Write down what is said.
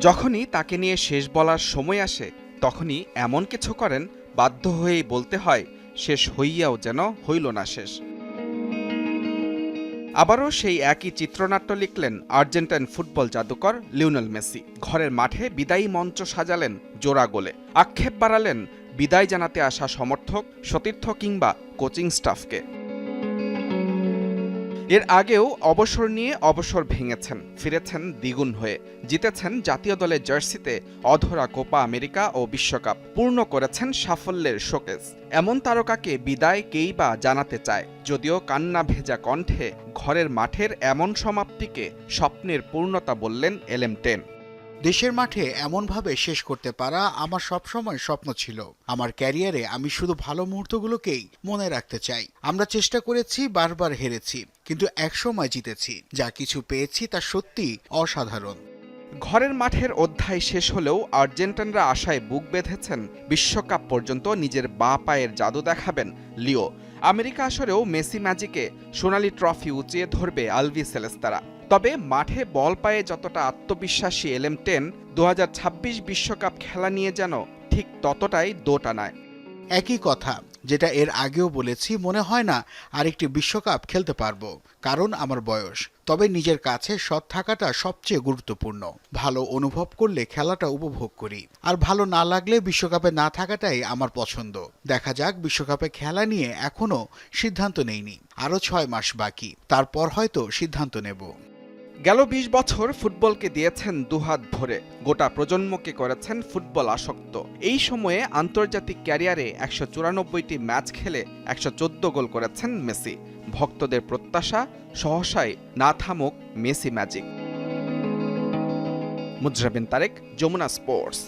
যখনই তাকে নিয়ে শেষ বলার সময় আসে, তখনই এমন কিছু করেন, বাধ্য হয়েই বলতে হয়, শেষ হইয়াও যেন হইল না শেষ। আবারও সেই একই চিত্রনাট্য লিখলেন আর্জেন্টাইন ফুটবল জাদুকর লিওনেল মেসি। ঘরের মাঠে বিদায়ী মঞ্চ সাজালেন জোড়া গোলে। আক্ষেপ বাড়ালেন, বিদায় জানাতে আসা সমর্থক, সতীর্থ কিংবা কোচিং স্টাফকে। এর আগেও অবসর নিয়ে অবসর ভেঙেছেন, ফিরেছেন দ্বিগুণ হয়ে। জিতেছেন জাতীয় দলের জার্সিতে অধরা কোপা আমেরিকা ও বিশ্বকাপ। পূর্ণ করেছেন সাফল্যের শোকেস। এমন তারকাকে বিদায় কেই বা জানাতে চায়, যদিও কান্না ভেজা কণ্ঠে ঘরের মাঠের এমন সমাপ্তিকে স্বপ্নের পূর্ণতা বললেন এলএম টেন। দেশের মাঠে এমনভাবে শেষ করতে পারা আমার সবসময় স্বপ্ন ছিল। আমার ক্যারিয়ারে আমি শুধু ভালো মুহূর্তগুলোকেই মনে রাখতে চাই। আমরা চেষ্টা করেছি, বারবার হেরেছি, কিন্তু একসময় জিতেছি। যা কিছু পেয়েছি তা সত্যি অসাধারণ। ঘরের মাঠের অধ্যায় শেষ হলেও আর্জেন্টাইনরা আশায় বুক বেঁধেছেন, বিশ্বকাপ পর্যন্ত নিজের বা পায়ের জাদু দেখাবেন লিও। আমেরিকা আসরেও মেসি ম্যাজিকে সোনালি ট্রফি উঁচিয়ে ধরবে আলভি সেলেস্তারা তবে মাঠে বল পায়ে যতটা আত্মবিশ্বাসী এলএম টেন দু বিশ্বকাপ খেলা নিয়ে যেন ঠিক ততটাই দোটা দোটানায় একই কথা, যেটা এর আগেও বলেছি, মনে হয় না আরেকটি বিশ্বকাপ খেলতে পারব, কারণ আমার বয়স। তবে নিজের কাছে সৎ থাকাটা সবচেয়ে গুরুত্বপূর্ণ। ভালো অনুভব করলে খেলাটা উপভোগ করি, আর ভালো না লাগলে বিশ্বকাপে না থাকাটাই আমার পছন্দ। দেখা যাক, বিশ্বকাপে খেলা নিয়ে এখনও সিদ্ধান্ত নেইনি। আরও ছয় মাস বাকি, তারপর হয়তো সিদ্ধান্ত নেব। গেল ২০ বছর ফুটবলকে দিয়েছেন দুহাত ভরে। গোটা প্রজন্মকে করেছেন ফুটবল আসক্ত। এই সময়ে আন্তর্জাতিক ক্যারিয়ারে একশো চুরানব্বইটি ম্যাচ খেলে একশো চোদ্দ গোল করেছেন মেসি। ভক্তদের প্রত্যাশা, সহসায় না থামুক Messi magic. Mujrabin Tarek, Jamuna sports.